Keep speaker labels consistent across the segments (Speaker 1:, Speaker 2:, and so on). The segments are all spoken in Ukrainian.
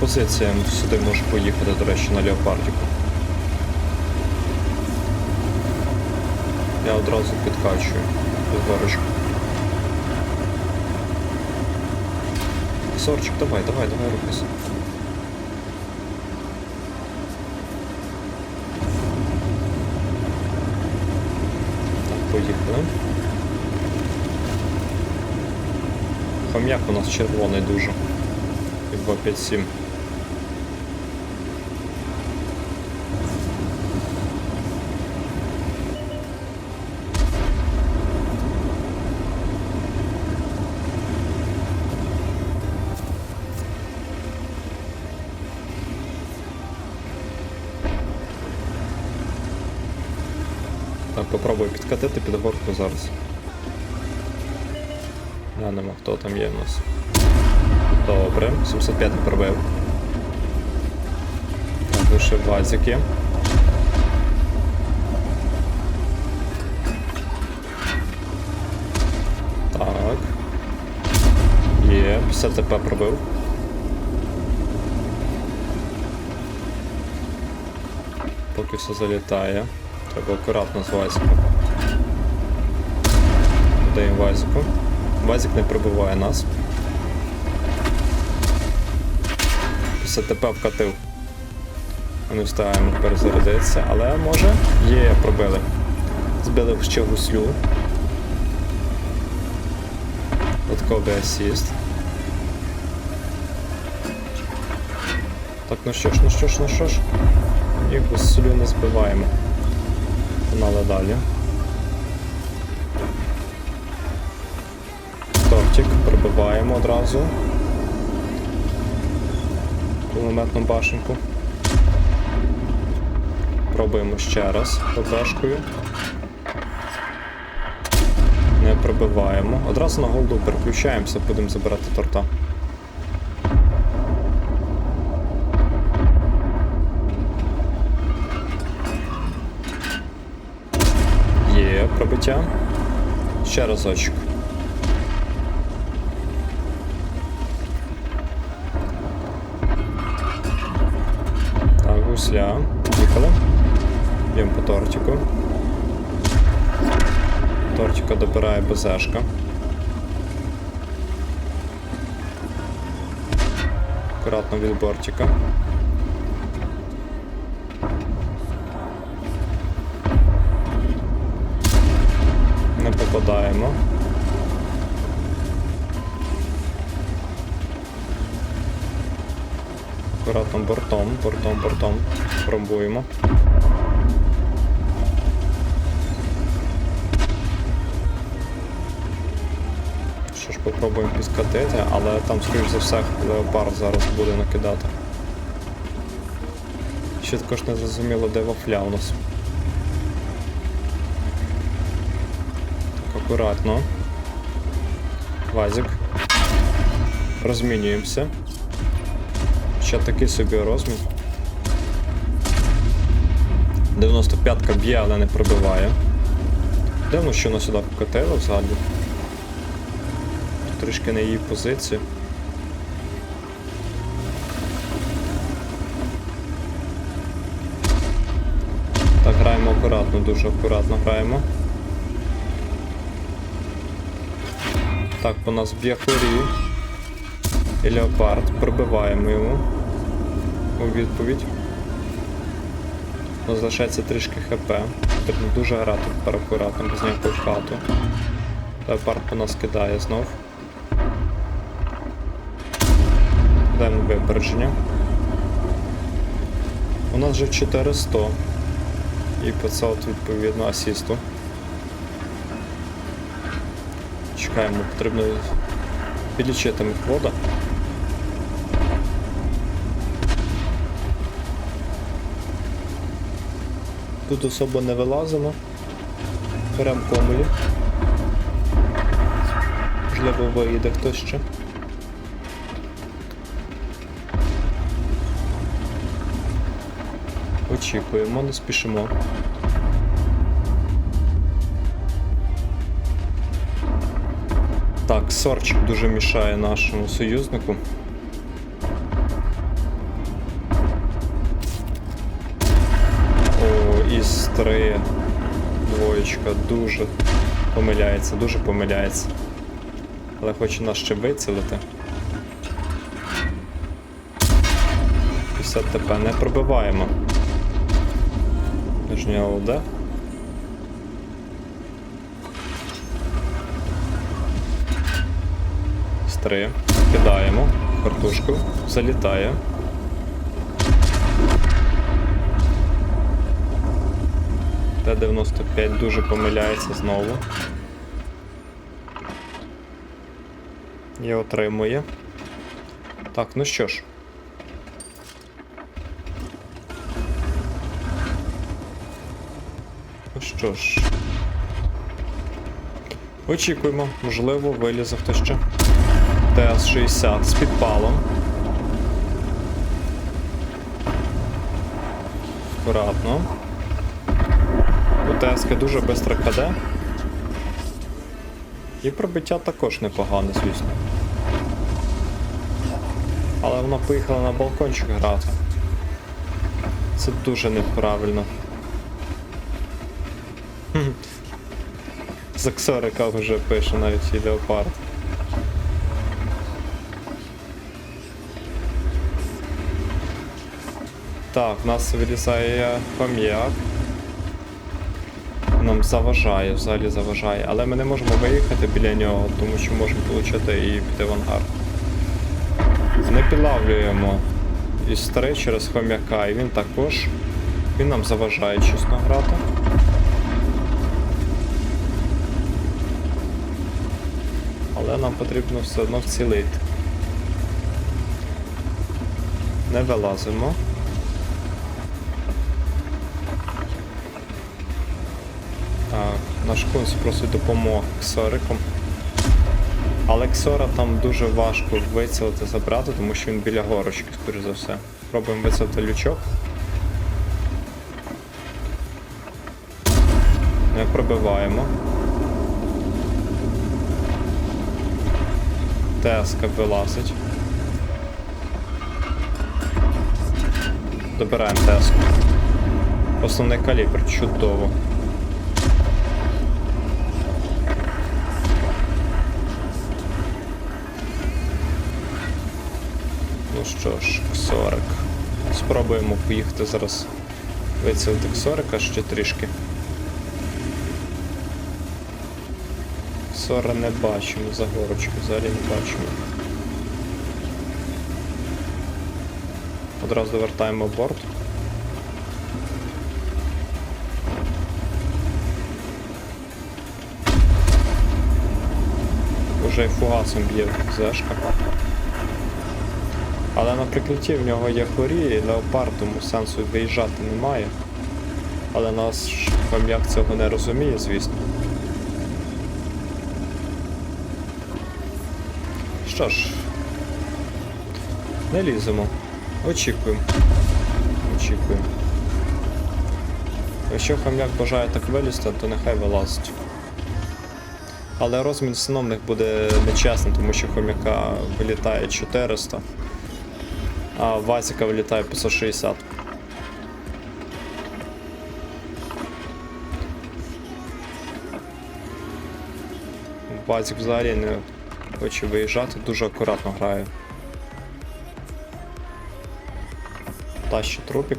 Speaker 1: позиція сюди може поїхати, до речі, на леопардіку. Я одразу підкачую під горочку. Сорчик, давай, давай, давай рухайся. Так, поїхали. Хом'як у нас червоний дуже. І 257. Підкатити під горку зараз. Глянемо, хто там є в нас. Добре, 705 пробив. Лише вазики. Так. Є, 50 ТП пробив. Поки все залітає. Треба акуратно з вазиком. Даємо вазику. Вазик не пробиває нас. Після ТП вкатив. Не встигаємо перезарядитися, але може. Є, пробили. Збили ще гуслю. Додатковий асіст. Так, ну що ж, ну що ж, ну що ж. І гуслю не збиваємо. Погнали далі. Пробиваємо одразу. Кулеметну башенку. Пробуємо ще раз ППшкою. Не пробиваємо. Одразу на голду переключаємося, будемо забирати торта. Є пробиття. Ще разочок. Гусля. Поїхали. Б'ємо по тортику. Тортика добирає БЗшка. Акуратно від бортика. Не попадаємо. Акуратно бортом, бортом, бортом. Пробуємо. Що ж, попробуємо підкатити, але там, скоріш за все, леопард зараз буде накидати. Ще також не зрозуміло, де вафля у нас. Так, акуратно. Вазик. Розмінюємося. Ще такий собі розмін. 95-ка б'є, але не пробиває. Дивно, що вона сюди покатила взагалі. Трішки на її позиції. Так, граємо акуратно, дуже акуратно граємо. Так, у нас б'є хорі. І леопард. Пробиваємо йому. У відповідь. Залишається трішки хп. Потрібно дуже грати акуратно, без ніякого хату. Леопард по нас кидає знов. Даємо випередження. У нас вже 400 і 500 відповідно асісту. Чекаємо, потрібно підлічити мехвода. Тут особо не вилазимо. Беремо комулі. Можливо, виїде хтось ще. Очікуємо, не спішимо. Так, сорчик дуже мішає нашому союзнику. Двоєчка дуже помиляється, дуже помиляється. Але хоче нас ще вицілити. 50 ТП не пробиваємо. Нижня ЛД. З 3. Кидаємо. Картушку. Залітає. Т-95 дуже помиляється знову. І отримує. Так, ну що ж. Ну що ж. Очікуємо, можливо, вилізе хтось ще. ТС-60 з підпалом. Акуратно. ТСК дуже швидко КД. І пробиття також непогане, звісно. Але вона поїхала на балкончик грати. Це дуже неправильно. Заксорика вже пише навіть і Леопард. Так, в нас вилізає хом'як. Нам заважає, взагалі заважає. Але ми не можемо виїхати біля нього, тому що можемо отримати і піти в ангар. Не підлавлюємо 3 через хом'яка, і він також. Він нам заважає чесно грати. Але нам потрібно все одно вцілити. Не вилазимо. Наш кунс просить допомоги Ксориком. Але Ксора там дуже важко вицілити забрати, тому що він біля горочки, скоріш за все. Пробуємо вицілити лючок. Не пробиваємо. Теска вилазить. Добираємо теску. Основний калібр, чудово. Ну що ж, Ксорик. Спробуємо поїхати зараз вицілити Ксорика ще трішки. Ксора не бачимо, за горочки взагалі не бачимо. Одразу вертаємо борт. Уже й фугасом б'є зешка. Але на прикритті в нього є хорі і леопард, тому сенсу виїжджати немає. Але наш хом'як цього не розуміє, звісно. Що ж, не ліземо. Очікуємо. Очікуємо. Якщо хом'як бажає так вилізти, то нехай вилазить. Але розмін них буде нечесним, тому що хом'яка вилітає 400, а Вазіка вилітає 560. Вазік взагалі не хоче виїжджати, дуже акуратно грає. Тащить трупік.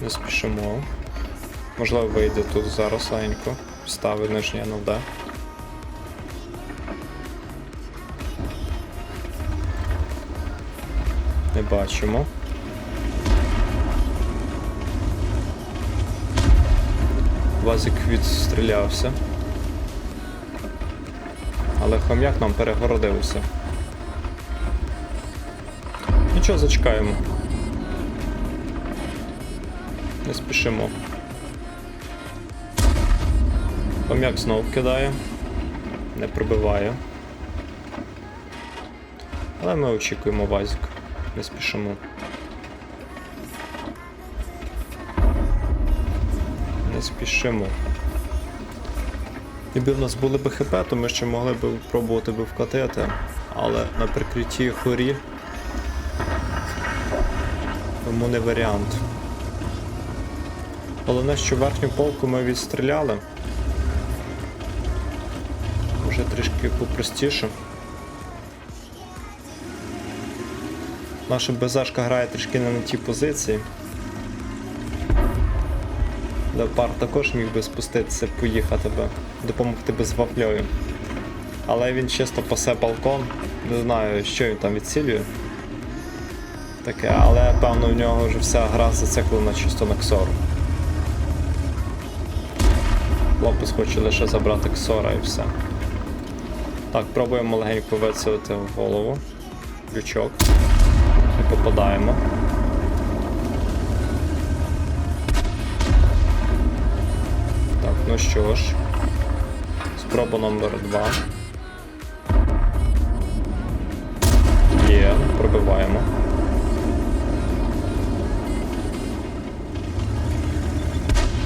Speaker 1: Не спішимо. Можливо, вийде тут зараз легенько. Ставить нижнє НЛД. Не бачимо. Вазик відстрілявся. Але хом'як нам перегородився. Нічого, зачекаємо. Не спішимо. Хом'як знов кидає. Не пробиває. Але ми очікуємо вазик. Не спішимо. Не спішимо. Якби в нас були б ХП, то ми ще могли б пробувати б вкатити, але на прикритті хорі Тому не варіант. Головне, що верхню полку ми відстріляли. Вже трішки попростіше. Наша БЗшка грає трішки не на тій позиції. Леопард також міг би спуститися, поїхати би, допомогти би з вафлею. Але він чисто пасе балкон. Не знаю, що він там відцілює. Таке, але певно в нього вже вся гра зациклена чисто на ксору. Хлопець хоче лише забрати ксора і все. Так, пробуємо легенько вицілити в голову. Крючок. Не попадаємо. Так, ну що ж. Спроба номер два. Є, пробиваємо.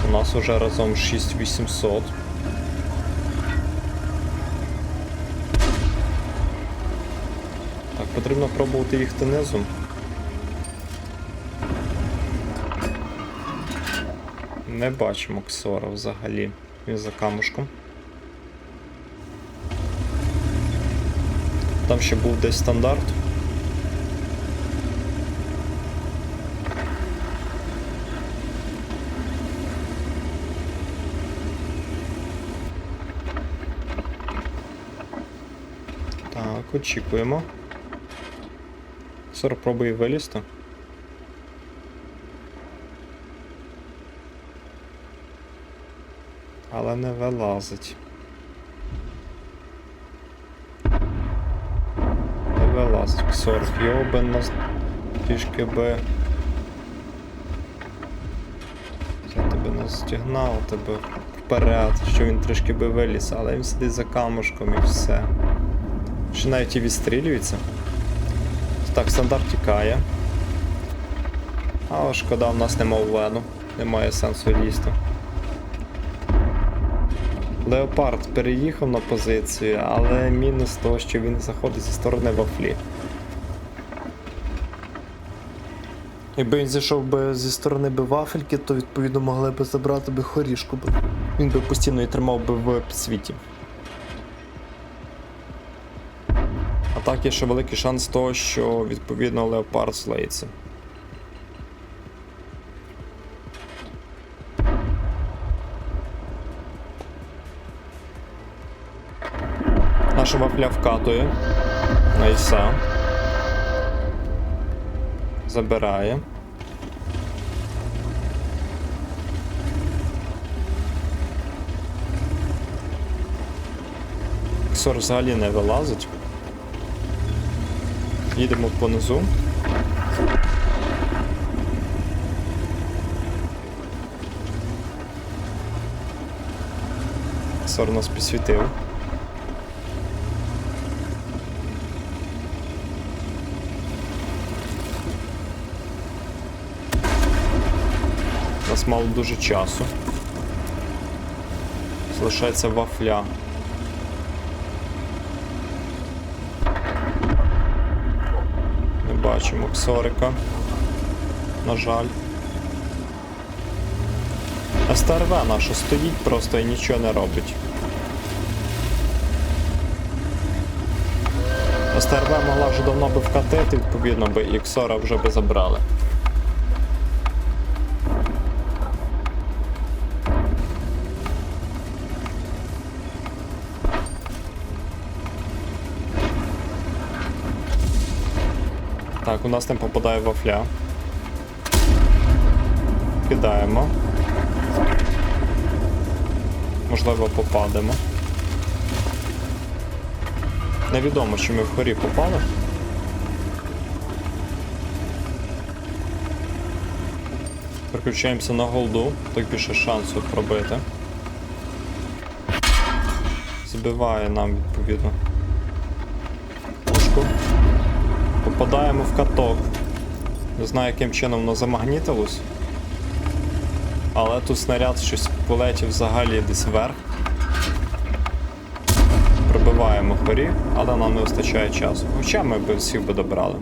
Speaker 1: У нас уже разом 6800. Так, потрібно пробувати їхати низом. Не бачимо ксора взагалі. Він за камушком. Там ще був десь стандарт. Так, очікуємо. Сор пробує вилізти. Але не вилазить. Не вилазить Ксор. Його би нас трішки би. Я тебе настігнав, тебе вперед, що він трішки би виліз, але він сидить за камушком і все. Ще навіть і відстрілюється. Так, стандарт тікає. Але шкода, в нас нема влену. Немає сенсу лізти. Леопард переїхав на позицію, але мінус того, що він заходить зі сторони вафлі. Якби він зійшов би зі сторони би вафельки, то відповідно могли б забрати би хорішку. Він би постійно і тримав би в підсвіті. А так є ще великий шанс того, що відповідно леопард злеється. Наша вафля вкатує. Найса. Забирає. Ксор взагалі не вилазить. Їдемо понизу. Ксор нас підсвітив. Нас мало дуже часу. Залишається вафля. Не бачимо ксорика. На жаль. СТРВ наша стоїть просто і нічого не робить. СТРВ могла вже давно би вкатити, відповідно би і ксора вже би забрали. Так, у нас не попадає вафля. Кидаємо. Можливо, попадемо. Невідомо, чи ми в хорі попали. Переключаємося на голду, так більше шансу пробити. Збиває нам відповідно. Попадаємо в каток. Не знаю, яким чином воно замагнітилось. Але тут снаряд щось полетів взагалі десь вверх. Пробиваємо хорі, але нам не вистачає часу. Хоча ми б всіх би добрали.